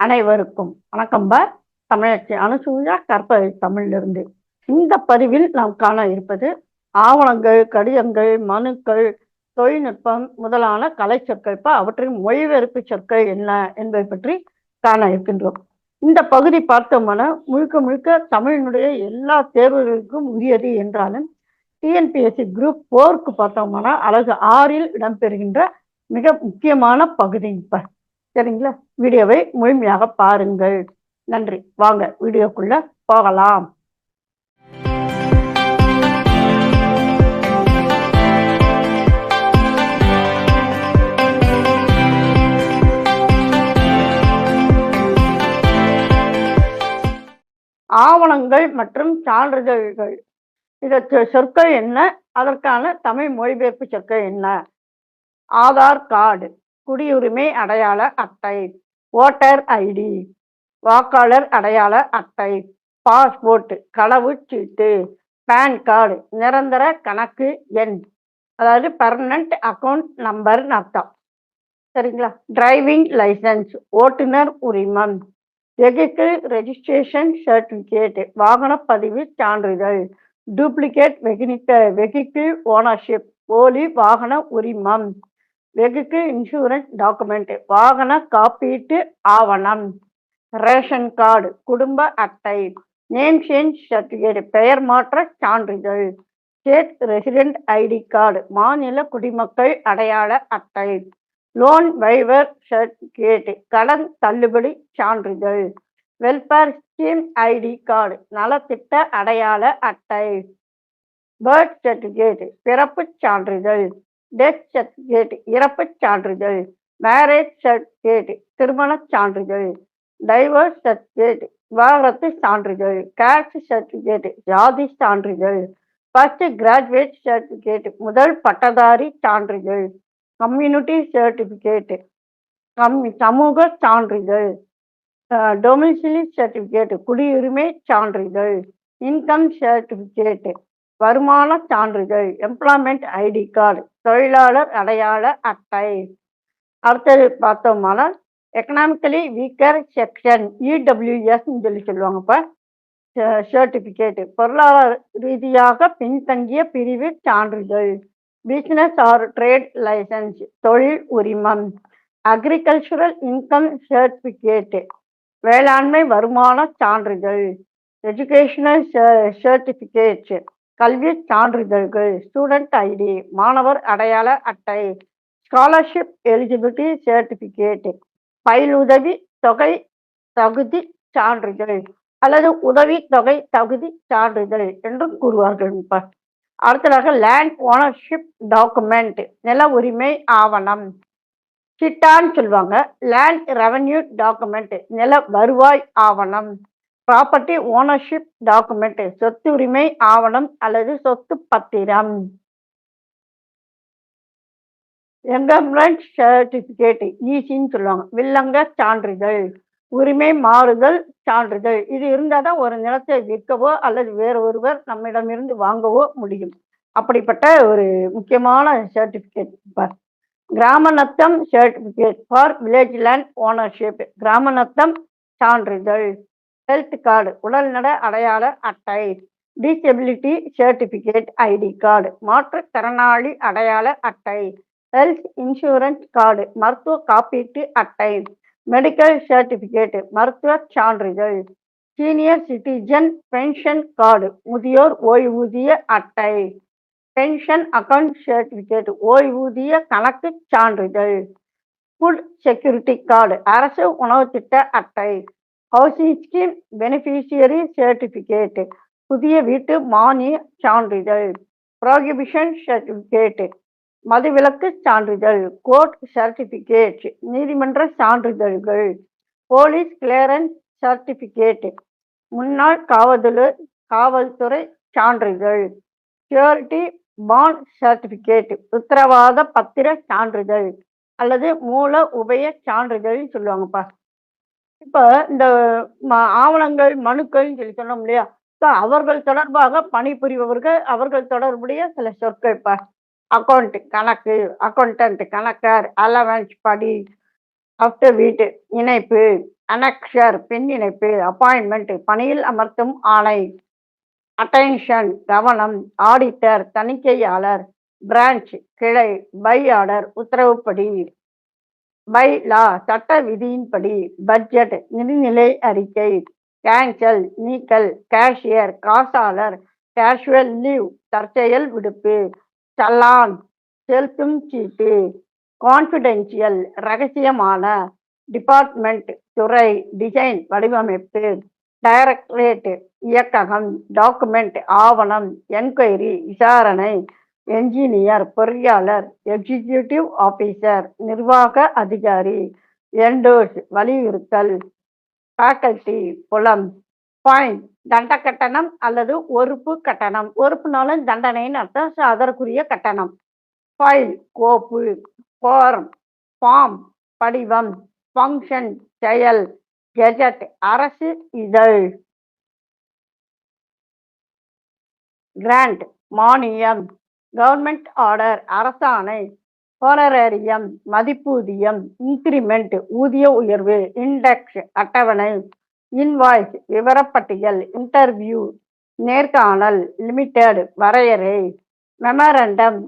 அனைவருக்கும் வணக்கம் பார் தமிழச்சி அனுசூயா கற்பதை தமிழிலிருந்து. இந்த பதிவில் நாம் காண இருப்பது ஆவணங்கள் கடிதங்கள் மனுக்கள் தொழில்நுட்பம் முதலான கலை சொற்கள் அவற்றின் மொழிபெயர்ப்பு சொற்கள் என்ன என்பதை பற்றி காண இருக்கின்றோம். இந்த பகுதி பார்த்தோம்னா முழுக்க முழுக்க தமிழினுடைய எல்லா தேர்வுகளுக்கும் உரியது என்றாலும் டிஎன்பிஎஸ்சி குரூப் போருக்கு பார்த்தோம்னா அழகு ஆறில் இடம்பெறுகின்ற மிக முக்கியமான பகுதி இப்போ சரிங்களா? வீடியோவை முழுமையாக பாருங்கள். நன்றி. வாங்க வீடியோக்குள்ள போகலாம். ஆவணங்கள் மற்றும் சான்றிதழ்கள். இதற்கு சொற்கள் என்ன? அதற்கான தமிழ் மொழிபெயர்ப்பு சொற்கள் என்ன? ஆதார் கார்டு. குடியுரிமை அடையாள அட்டை ஓட்டர் ஐடி வாக்காளர் அடையாள அட்டை பாஸ்போர்ட் கடவுச்சீட்டு பேன் கார்டு நிரந்தர கணக்கு எண் அதாவது பர்மனண்ட் அக்கௌண்ட் நம்பர்னு அர்த்தம். சரிங்களா? டிரைவிங் லைசன்ஸ் ஓட்டுநர் உரிமம் வெஹிக்கிள் ரெஜிஸ்ட்ரேஷன் சர்டிஃபிகேட் வாகனப்பதிவு சான்றிதழ் டூப்ளிகேட் வெகினிக்க வெஹிக்கிள் ஓனர்ஷிப் போலி வாகன உரிமம். வெஹிக்கிள் இன்சூரன்ஸ் டாக்குமெண்ட் வாகன காப்பீட்டு ஆவணம். ரேஷன் கார்டு குடும்ப அட்டை. நேம் சேஞ்ச் சர்டிஃபிகேட் பெயர் மாற்ற சான்றிதழ். ஸ்டேட் ரெசிடென்ட் ஐடி கார்டு மாநில குடிமக்கள் அடையாள அட்டை. லோன் வைவர் சர்டிஃபிகேட் கடன் தள்ளுபடி சான்றிதழ். வெல்ஃபேர் ஸ்கீம் ஐடி கார்டு நலத்திட்ட அடையாள அட்டை. பர்த் சர்டிஃபிகேட் பிறப்புச் சான்றிதழ். டெத் சர்டிஃபிகேட் இறப்புச் சான்றிதழ் மேரேஜ் சர்டிஃபிகேட் திருமணச் சான்றிதழ் டைவர்ஸ் சர்டிஃபிகேட் விவாகரத்து சான்றிதழ் கேஸ்ட் சர்டிஃபிகேட் ஜாதி சான்றிதழ் ஃபர்ஸ்ட் கிராஜுவேட் சர்டிஃபிகேட் முதல் பட்டதாரி சான்றிதழ் கம்யூனிட்டி சர்டிஃபிகேட் கம் சமூக சான்றிதழ் டொமிசிலி சர்டிஃபிகேட் குடியுரிமை சான்றிதழ் இன்கம் சர்டிஃபிகேட் வருமான சான்றிதழ் எம்ப்ளாய்மெண்ட் ஐடி கார்டு தொழிலாளர் அடையாள அட்டை. அடுத்தது பார்த்தோம்னா எக்கனாமிக்கலி வீக்கர் செக்ஷன் இடபிள்யூஎஸ்ன்னு சொல்லி சொல்லுவாங்க இப்போ சர்டிஃபிகேட் பொருளாதார ரீதியாக பின்தங்கிய பிரிவு சான்றிதழ். பிஸ்னஸ் ஆர் ட்ரேட் லைசன்ஸ் தொழில் உரிமம். அக்ரிகல்ச்சுரல் இன்கம் சர்டிஃபிகேட் வேளாண்மை வருமான சான்றிதழ். எஜுகேஷனல் சர்டிஃபிகேட் கல்வி சான்றிதழ்கள் ஸ்டூடெண்ட் ஐடி மாணவர் அடையாள அட்டை ஸ்காலர்ஷிப் எலிஜிபிலிட்டி சர்டிஃபிகேட் பயிலுதவி தொகை தகுதி சான்றிதழ் அல்லது உதவி தொகை தகுதி சான்றிதழ் என்றும் கூறுவார்கள். அடுத்ததாக லேண்ட் ஓனர்ஷிப் டாக்குமெண்ட் நில உரிமை ஆவணம். சிட்டான்னு சொல்லுவாங்க. லேண்ட் ரெவன்யூ டாக்குமெண்ட் நில வருவாய் ஆவணம். ப்ராப்பர்ட்டி ஓனர்ஷிப் டாக்குமெண்ட் சொத்து உரிமை ஆவணம் அல்லது சொத்து பத்திரம். எங்கம்ரண்ட் சர்டிபிகேட் ஈசின்னு சொல்லுவாங்க. வில்லங்க சான்றிதழ். உரிமை மாறுதல் சான்றிதழ். இது இருந்தால் தான் ஒரு நிலத்தை விற்கவோ அல்லது வேறு ஒருவர் நம்மிடமிருந்து வாங்கவோ முடியும். அப்படிப்பட்ட ஒரு முக்கியமான சர்டிஃபிகேட் பார் கிராம Natham certificate for village land ownership கிராம நத்தம் சான்றிதழ். ஹெல்த் கார்டு உடல்நல அடையாள அட்டை டிசபிலிட்டி சர்டிபிகேட் ஐடி கார்டு மாற்றுத்திறனாளி அடையாள அட்டை ஹெல்த் இன்சூரன்ஸ் கார்டு மருத்துவ காப்பீட்டு அட்டை மெடிக்கல் சர்டிபிகேட் மருத்துவ சான்றிதழ் சீனியர் சிட்டிசன் பென்ஷன் கார்டு முதியோர் ஓய்வூதிய அட்டை பென்ஷன் அக்கவுண்ட் சர்டிபிகேட் ஓய்வூதிய கணக்கு சான்றிதழ் ஃபுட் செக்யூரிட்டி கார்டு அரசு உணவு திட்ட அட்டை ஹவுசிங் ஸ்கீம் பெனிஃபிஷியரி சர்டிஃபிகேட்டு புதிய வீட்டு மானிய சான்றிதழ் ப்ரோகிபிஷன் சர்டிபிகேட் மதுவிலக்கு சான்றிதழ் கோர்ட் சர்டிஃபிகேட் நீதிமன்ற சான்றிதழ்கள் போலீஸ் கிளியரன்ஸ் சர்டிஃபிகேட் முன்னாள் காவல்துறை காவல்துறை சான்றிதழ் சியூரிட்டி பாண்ட் சர்டிஃபிகேட் உத்தரவாத பத்திர சான்றிதழ் அல்லது மூல உபய சான்றிதழ்னு சொல்லுவாங்கப்பா. இப்போ இந்த ஆவணங்கள் மனுக்கள்னு சொல்லி சொன்னோம் இல்லையா? ஸோ அவர்கள் தொடர்பாக பணிபுரிபவர்கள் அவர்கள் தொடர்புடைய சில சொற்கள் இப்ப அக்கௌண்ட் கணக்கு அக்கௌண்டன்ட் கணக்கர் அலவன்ஸ் படி அப்டவிட் இணைப்பு அனக்ஷர் பின் இணைப்பு அப்பாயின்மெண்ட் பணியில் அமர்த்தும் ஆணை அட்டென்ஷன் கவனம் ஆடிட்டர் தணிக்கையாளர் பிரான்ச் கிளை பை ஆர்டர் உத்தரவுப்படி பை லா சட்ட விதியின்படி பட்ஜெட் நிதிநிலை அறிக்கை கேன்சல் நீக்கல் கேஷியர் காசாளர் கேஷுவல் லீவ் தற்செயல் விடுப்பு சலான் செலுத்தும் சீட்டு கான்ஃபிடென்ஷியல் ரகசியமான டிபார்ட்மெண்ட் துறை டிசைன் வடிவமைப்பு டைரக்டரேட் இயக்ககம் டாக்குமெண்ட் ஆவணம் என்கொயரி விசாரணை என்ஜினியர் பொறியாளர் எக்ஸிக்யூட்டிவ் ஆபீசர் நிர்வாக அதிகாரி எண்டோஸ் வலியுறுத்தல் ஃபேக்கல்டி புலம் ஃபைன் தண்ட கட்டணம் அல்லது ஒறுப்பு கட்டணம். ஒறுப்புனாலும் தண்டனைன்னு அர்த்தம். அதற்குரிய கட்டணம். ஃபைல் கோப்பு ஃபார்ம் ஃபார்ம் படிவம் ஃபங்க்ஷன் செயல் கெஜெட் அரசு இதழ். கிராண்ட் மானியம். கவர்மெண்ட் ஆர்டர் அரசாணை ஹோனரேரியம் மதிப்பூதியம் இன்கிரிமெண்ட் ஊதிய உயர்வு இண்டெக்ஸ் அட்டவணை இன்வாய்ஸ் விவரப்பட்டியல் இன்டர்வியூ நேர்காணல் லிமிடெட் வரையறை மெமரண்டம்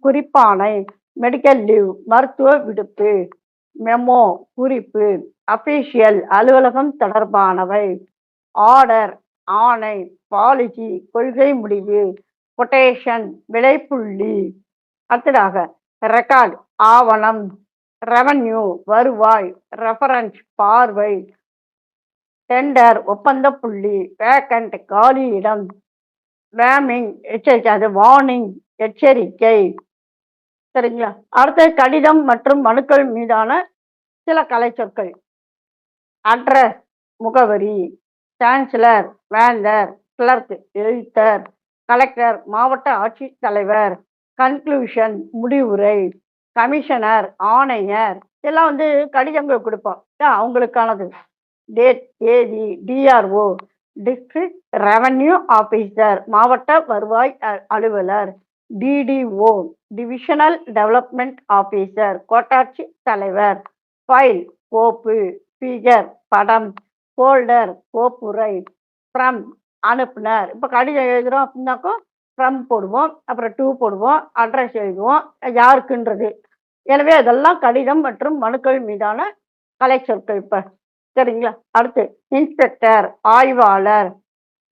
குறிப்பானை மெடிக்கல் லீவ் மருத்துவ விடுப்பு மெமோ குறிப்பு அபிஷியல் அலுவலகம் தொடர்பானவை ஆர்டர் ஆணை பாலிசி கொள்கை முடிவு கொட்டேஷன் விலைப்புள்ளி அடுத்ததாக ரெக்கார்ட் ஆவணம் ரெவன்யூ வருவாய் ரெஃபரன்ஸ் பார்வை. டெண்டர் ஒப்பந்த புள்ளி வேக்கண்ட் காலி இடம். வேமிங் எச்சரிக்கை அது வார்னிங் எச்சரிக்கை. சரிங்களா? அடுத்தது கடிதம் மற்றும் மனுக்கள் மீதான சில கலைச்சொற்கள் அட்ரஸ் முகவரி. சான்சலர் வேந்தர் கிளர்க் எழுத்தர். கலெக்டர் மாவட்ட ஆட்சித்தலைவர் கன்க்ளூஷன் முடிவுரை கமிஷனர் ஆணையர் இதெல்லாம் வந்து கடிதங்கள் கொடுப்போம். அவங்களுக்கானது. டேட் ஏதி டிஆர்ஓ டிஸ்ட்ரிக்ட் ரெவன்யூ ஆஃபீஸர் மாவட்ட வருவாய் அ- அலுவலர் டிடிஓ டிவிஷனல் டெவலப்மெண்ட் ஆஃபீஸர் கோட்டாட்சி தலைவர் ஃபைல் கோப்பு ஃபிகர் படம் ஃபோல்டர் கோப்புரை ஃப்ரம் அனுப்புனர். இப்போ கடிதம் எழுதுகிறோம் அப்படின்னாக்கோ ஃப்ரம் போடுவோம் அப்புறம் டூ போடுவோம் அட்ரஸ் எழுதுவோம் யாருக்குன்றது. எனவே அதெல்லாம் கடிதம் மற்றும் மனுக்கள் மீதான கலை சொற்கள் இப்போ. சரிங்களா? அடுத்து இன்ஸ்பெக்டர் ஆய்வாளர்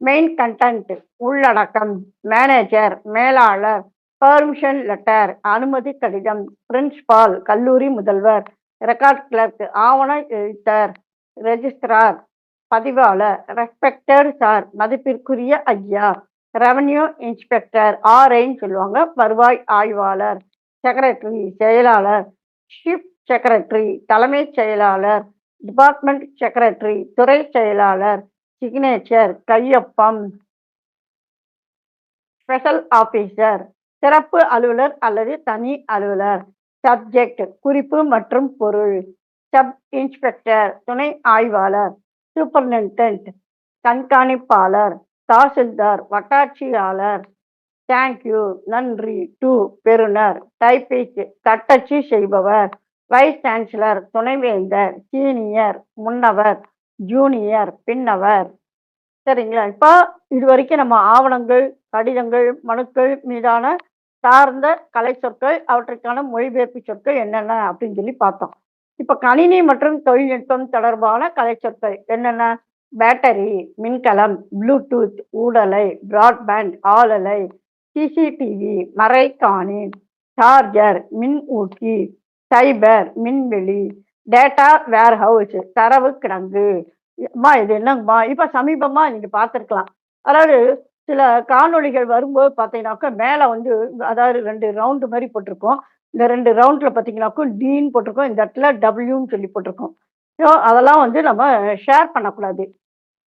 மெயின் கண்டென்ட் உள்ளடக்கம் மேனேஜர் மேலாளர் பர்மிஷன் லெட்டர் அனுமதி கடிதம் பிரின்சிபால் கல்லூரி முதல்வர் ரெக்கார்ட் கிளர்க் ஆவண எழுத்தர் ரெஜிஸ்ட்ரார் பதிவாளர் ரெஸ்பெக்டட் சார் மதிப்பிற்குரிய ஐயா ரெவன்யூ இன்ஸ்பெக்டர் ஆர்ஐன்னு சொல்லுவாங்க வருவாய் ஆய்வாளர் செக்ரட்டரி செயலாளர் ஷிப் செக்ரட்டரி தலைமைச் செயலாளர் டிபார்ட்மெண்ட் செக்ரட்டரி துறை செயலாளர் சிக்னேச்சர் கையொப்பம் ஸ்பெஷல் ஆபீசர் சிறப்பு அலுவலர் அல்லது தனி அலுவலர் சப்ஜெக்ட் குறிப்பு மற்றும் பொருள் சப் இன்ஸ்பெக்டர் துணை ஆய்வாளர். சூப்பர்டென்டென்ட் கண்காணிப்பாளர் தாசில்தார் வட்டாட்சியாளர். தேங்க்யூ நன்றி. டு பெறுநர். டைப்பிக்கு தட்டச்சு செய்பவர். வைஸ் சான்சலர் துணைவேந்தர் சீனியர் முன்னவர் ஜூனியர் பின்னவர். சரிங்களா? இப்போ இது வரைக்கும் நம்ம ஆவணங்கள் கடிதங்கள் மனுக்கள் மீதான சார்ந்த கலை சொற்கள் அவற்றுக்கான மொழிபெயர்ப்பு சொற்கள் என்னென்ன அப்படின்னு சொல்லி பார்த்தோம். இப்போ கணினி மற்றும் தொழில்நுட்பம் தொடர்பான கலை சொற்கள் என்னென்ன? பேட்டரி மின்கலம் ப்ளூடூத் ஊடலை பிராட்பேண்ட் ஆளலை சிசிடிவி மறைக்காணி சார்ஜர் மின் ஊக்கி சைபர் மின்வெளி டேட்டா வேர்ஹவுஸ் தரவு கிடங்கு. அம்மா இது என்னங்கம்மா? இப்போ சமீபமாக நீங்கள் பார்த்துருக்கலாம். அதாவது சில காணொளிகள் வரும்போது பார்த்தீங்கன்னாக்கா மேலே வந்து அதாவது ரெண்டு ரவுண்டு மாதிரி போட்டிருக்கோம். இந்த ரெண்டு ரவுண்டில் பார்த்தீங்கன்னாக்கும் டீன் போட்டிருக்கோம் இந்த இடத்துல டபிள்யூன்னு சொல்லி போட்டிருக்கோம். ஸோ அதெல்லாம் வந்து நம்ம ஷேர் பண்ணக்கூடாது.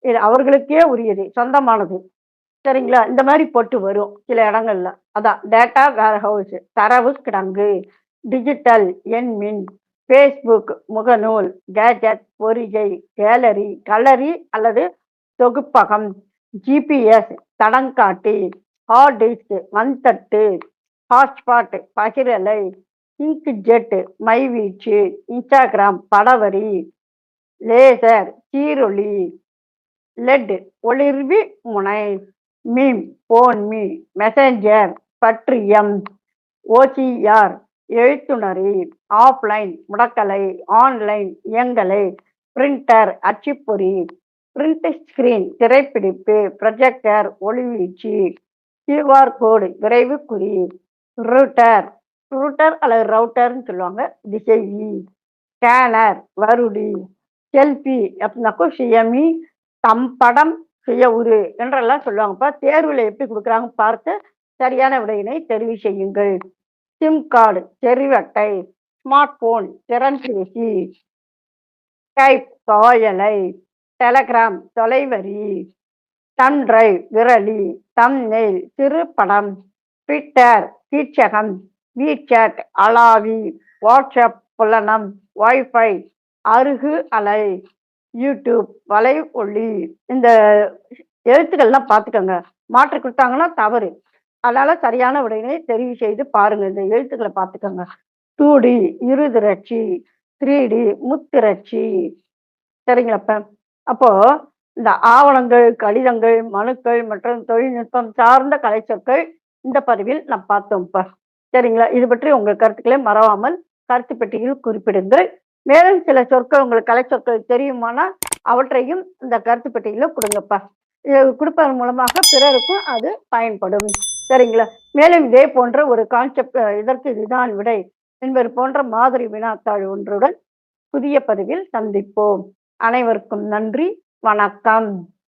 இது அவர்களுக்கே உரியது சொந்தமானது. சரிங்களா? இந்த மாதிரி போட்டு வரும் சில இடங்கள்ல. அதான் டேட்டா வேர்ஹவுஸ் தரவு கிடங்கு டிஜிட்டல் எண்மின் ஃபேஸ்புக் முகநூல் கேஜெட் பொறிகை கேலரி கலரி அல்லது தொகுப்பகம் ஜிபிஎஸ் தடங்காட்டி ஹார்ட் டிஸ்க் மண்தட்டு ஹாட்ஸ்பாட் பகிரலை இங்க் ஜெட் மைவீச்சு இன்ஸ்டாகிராம் படவரி லேசர் சீரொளி லெட் ஒளிர்வி முனை மீம் போன்மி மெசஞ்சர் பற்றியம் ஓசிஆர் எழுத்துணரி ஆஃப்லைன் முடக்கலை ஆன்லைன் இயங்கலை பிரிண்டர் அச்சுப்பொறி பிரிண்ட் ஸ்கிரீன் திரைப்பிடிப்பு ப்ரொஜெக்டர் ஒளிவீச்சு கியூஆர் கோடு விரைவு குறி ரூட்டர் ரூட்டர் அல்லது ரவுட்டர்னு சொல்லுவாங்க. திசைவி ஸ்கேனர் e. வருடி. செல்பி அப்படின்னாக்கோ சுயமி தம் படம் சுய உரு என்றெல்லாம் சொல்லுவாங்கப்பா தேர்வில் எப்படி கொடுக்குறாங்க பார்த்து சரியான விடையினை தெரிவு செய்யுங்கள். சிம் கார்டு செறிவட்டை ஸ்மார்ட் போன் திறன்பேசி ஸ்கைப் காயலை. டெலகிராம் தொலைவரி. தன் டிரைவ் விரலி. தம் நெயில் சிறுபடம் ட்விட்டர் கீச்சகம் வீச்சட் அலாவி வாட்ஸ்அப் புலனம் வைஃபை அருகு அலை யூடியூப் வலை ஒளி. இந்த எழுத்துக்கள்லாம் பார்த்துக்கோங்க. மாற்றி கொடுத்தாங்கன்னா தவறு. அதனால சரியான உடனே தெரிவு செய்து பாருங்க. இந்த எழுத்துக்களை பார்த்துக்கோங்க. டூ டி இருதிரட்சி த்ரீ டி முத்திரட்சி சரிங்களப்ப அப்போ இந்த ஆவணங்கள் கடிதங்கள் மனுக்கள் மற்றும் தொழில்நுட்பம் சார்ந்த கலைச்சொற்கள் இந்த பதிவில் நாம் பார்த்தோம்ப்பா சரிங்களா? இது பற்றி உங்கள் கருத்துக்களை மறவாமல் கருத்து பெட்டியில் குறிப்பிடுங்கள். மேலும் சில சொற்கள் உங்களுக்கு கலை சொற்கள் தெரியுமானால் அவற்றையும் இந்த கருத்து பெட்டியில் கொடுங்கப்பா இது கொடுப்பதன் மூலமாக பிறருக்கும் அது பயன்படும். சரிங்களா? மேலும் இதே போன்ற ஒரு கான்செப்ட் இதற்கு இதுதான் விடை. என்பது போன்ற மாதிரி வினாத்தாள் ஒன்றுடன் புதிய பதிவில் சந்திப்போம். அனைவருக்கும் நன்றி. வணக்கம்.